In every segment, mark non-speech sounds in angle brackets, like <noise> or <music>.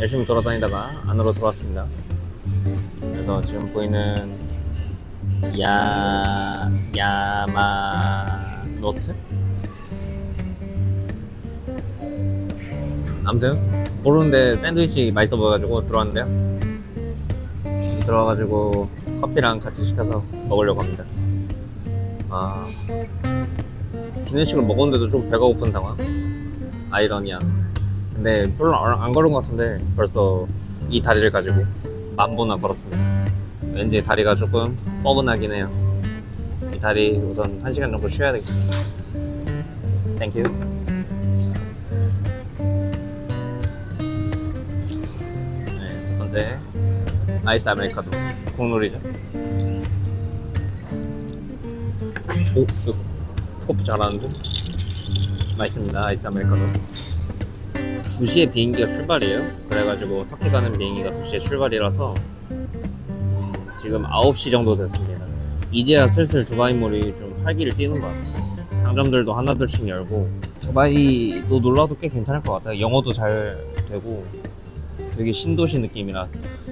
열심히 돌아다니다가 안으로 들어왔습니다. 그래서 지금 보이는 야 야마노트 아무튼 모르는데 샌드위치 맛있어 보여가지고 들어왔는데요. 들어와가지고 커피랑 같이 시켜서 먹으려고 합니다. 아 기내식을 먹었는데도 좀 배가 고픈 상황. 아이러니야. 근데 별로 안, 안 걸은 것 같은데 벌써 이 다리를 가지고 만 보나 걸었습니다. 왠지 다리가 조금 뻐근하긴 해요. 이 다리 우선 한 시간 정도 쉬어야 되겠습니다. 땡큐. 네, 첫 번째 아이스 아메리카노 국룰이죠. 오, 이거 커피 잘하는데? 맛있습니다. 아이스 아메리카노. 2시에 비행기가 출발이에요. 그래가지고 터키 가는 비행기가 2시에 출발이라서 지금 9시 정도 됐습니다. 이제야 슬슬 두바이몰이 좀 활기를 띠는 것 같아요. 상점들도 하나둘씩 열고 두바이도 놀러도 꽤 괜찮을 것 같아요. 영어도 잘 되고 되게 신도시 느낌이라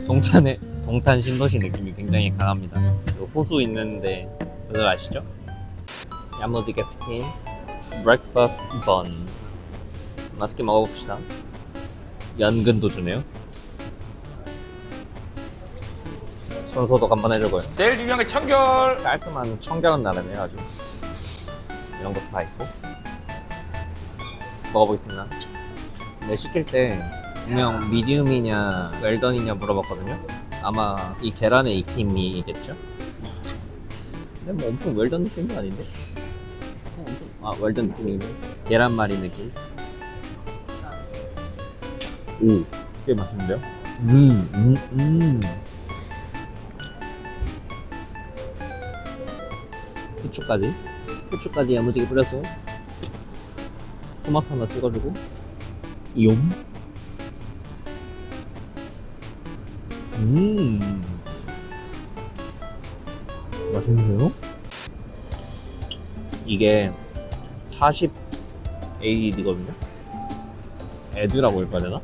동탄의 동탄 신도시 느낌이 굉장히 강합니다. 그리고 호수 있는데 그거 아시죠? 야무지게 스킨 브렉퍼스트 번 맛있게 먹어봅시다. 연근도 주네요. 손소독 한번 해주고요. 제일 중요한 게 청결. 깔끔한 청결한 나라네요, 아주. 이런 것도 다 있고. 먹어보겠습니다. 근데 시킬 때 분명 미디움이냐 웰던이냐 물어봤거든요. 아마 이 계란의 익힘이겠죠? 근데 뭐 엄청 웰던 느낌도 아닌데? 어, 아, 웰던 느낌이네. 계란말이 느낌. 오, 꽤 맛있는데요? 음, 음, 음. 후추까지 후추까지 야무지게 뿌려서 토마토 하나 찍어주고 용 음. 맛있는데요? 이게 40AD거든요? 에드라고 읽어야 되나?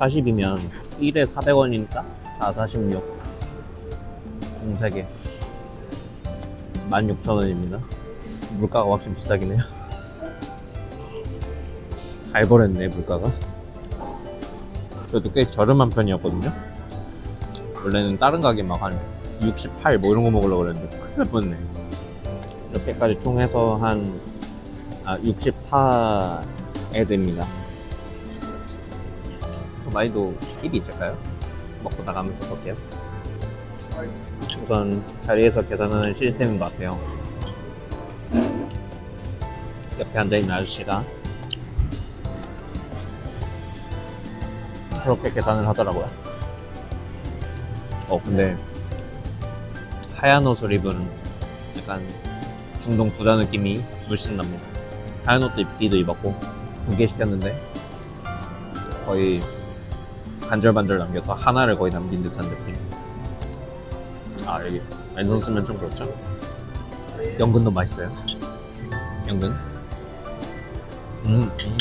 40이면 1에 400원이니까 4, 46 공세개 16,000원입니다. 물가가 확실히 비싸긴 해요. 잘 벌었네, 물가가. 그래도 꽤 저렴한 편이었거든요. 원래는 다른 가게 막 한 68, 뭐 이런 거 먹으려고 그랬는데 큰일 날 뻔했네. 이렇게까지 총해서 한, 아, 64에 됩니다. 많이도 팁이 있을까요? 먹고 나가면서 볼게요. 우선 자리에서 계산하는 시스템인 것 같아요. 옆에 앉아있는 아저씨가 그렇게 계산을 하더라고요. 어, 근데 하얀 옷을 입은 약간 중동 부자 느낌이 물씬 납니다. 하얀 옷도 입기도 입었고 두 개 시켰는데 거의 반절반절 남겨서 하나를 거의 남긴 듯한 느낌. 아 여기 왼손 쓰면 좀 그렇죠? 연근도 맛있어요. 연근. 음, 음.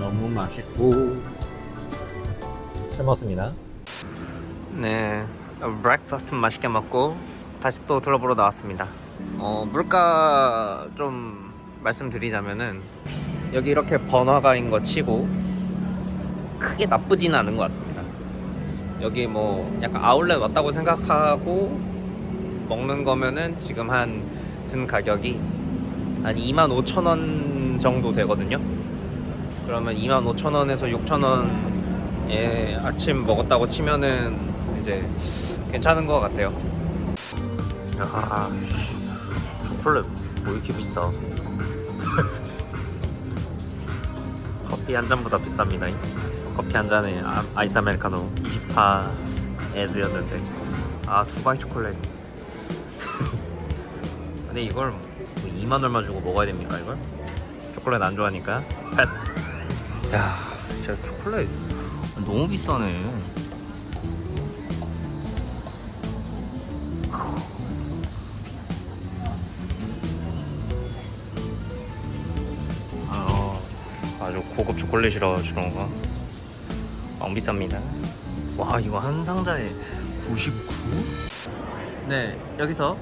너무 맛있고 잘 먹었습니다. 네 브렉퍼스트 맛있게 먹고 다시 또 둘러보러 나왔습니다. 어, 물가 좀 말씀드리자면은 여기 이렇게 번화가인 거 치고 크게 나쁘지는 않은 것 같습니다. 여기 뭐 약간 아울렛 왔다고 생각하고 먹는 거면은 지금 한 든 가격이 한 2만 5천 원 정도 되거든요. 그러면 2만 5천 원에서 6천 원에 아침 먹었다고 치면은 이제 괜찮은 것 같아요. 야, 초콜릿 뭐 이렇게 비싸? <laughs> 커피 한 잔보다 비쌉니다. 커피 한 잔에 아, 아이스 아메리카노 24에드였는데. 아 두바이 초콜릿. <laughs> 근데 이걸 뭐 2만 얼마 주고 먹어야 됩니까 이걸? 초콜릿 안 좋아하니까. 패스. 야 진짜 초콜릿 너무 비싸네 아주 고급 초콜릿이라 거. 엄 비쌉니다. 와 이거 한 상자에 99? 네 여기서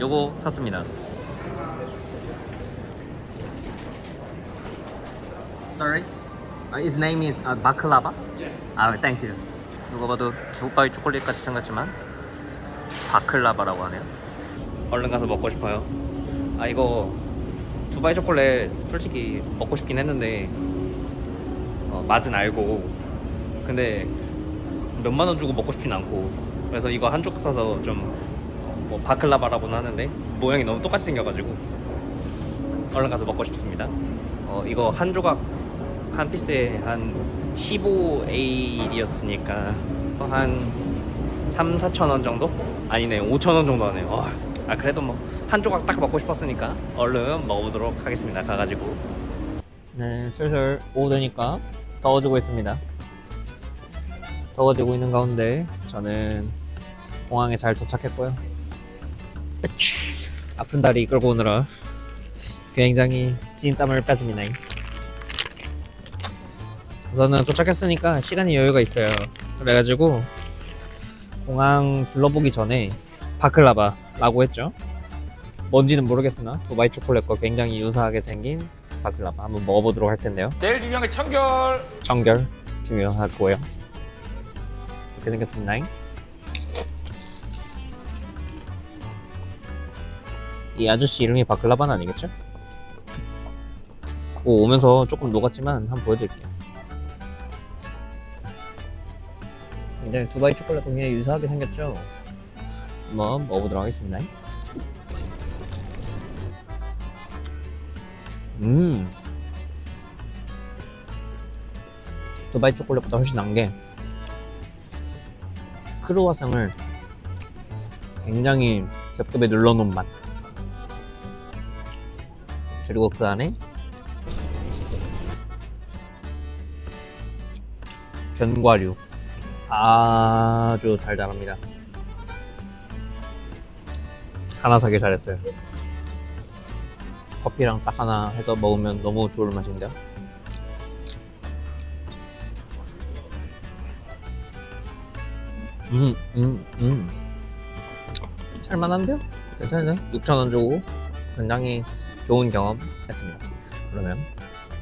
요거 샀습니다. Sorry, uh, his name is uh, baklava. Yes. 아, thank you. 누가 봐도 두바이 초콜릿 같이 생겼지만 바클라바라고 하네요. 얼른 가서 먹고 싶어요. 아 이거 두바이 초콜릿 솔직히 먹고 싶긴 했는데 어, 맛은 알고 근데 몇만 원 주고 먹고 싶진 않고 그래서 이거 한 조각 사서 좀 뭐 바클라바라고는 하는데 모양이 너무 똑같이 생겨가지고 얼른 가서 먹고 싶습니다. 어 이거 한 조각 한 피스에 한 15AD였으니까 한 3, 4천 원 정도? 아니네 5천 원 정도 하네요. 어, 아 그래도 뭐 한 조각 딱 먹고 싶었으니까 얼른 먹어보도록 하겠습니다. 가가지고. 네, 슬슬 오후 되니까 더워지고 있습니다. 더워지고 있는 가운데 저는 공항에 잘 도착했고요. 아픈 다리 끌고 오느라 굉장히 찐땀을 뺐습니다. 우선은 도착했으니까 시간이 여유가 있어요. 그래가지고 공항 둘러보기 전에 바클라바라고 했죠. 뭔지는 모르겠으나 두바이 초콜릿과 굉장히 유사하게 생긴 바클라바 한번 먹어보도록 할 텐데요. 제일 중요한 게 청결. 청결 중요하고요. 이렇게 생겼습니다. 이 아저씨 이름이 바클라바는 아니겠죠? 오, 오면서 조금 녹았지만 한번 보여드릴게요. 굉장히 두바이 초콜릿과 굉장히 유사하게 생겼죠? 한번 먹어보도록 하겠습니다. 음, 두바이 초콜릿보다 훨씬 난 게 크루아상을 굉장히 겹겹에 눌러놓은 맛. 그리고 그 안에 견과류. 아주 달달합니다 하나 사길 잘했어요 커피랑 딱 하나 해서 먹으면 너무 좋을 맛인데요 음, 음, 음. 살만한데요? 괜찮네. 6,000원 주고 굉장히 좋은 경험 했습니다. 그러면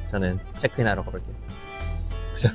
저는 체크인하러 가볼게요. 자,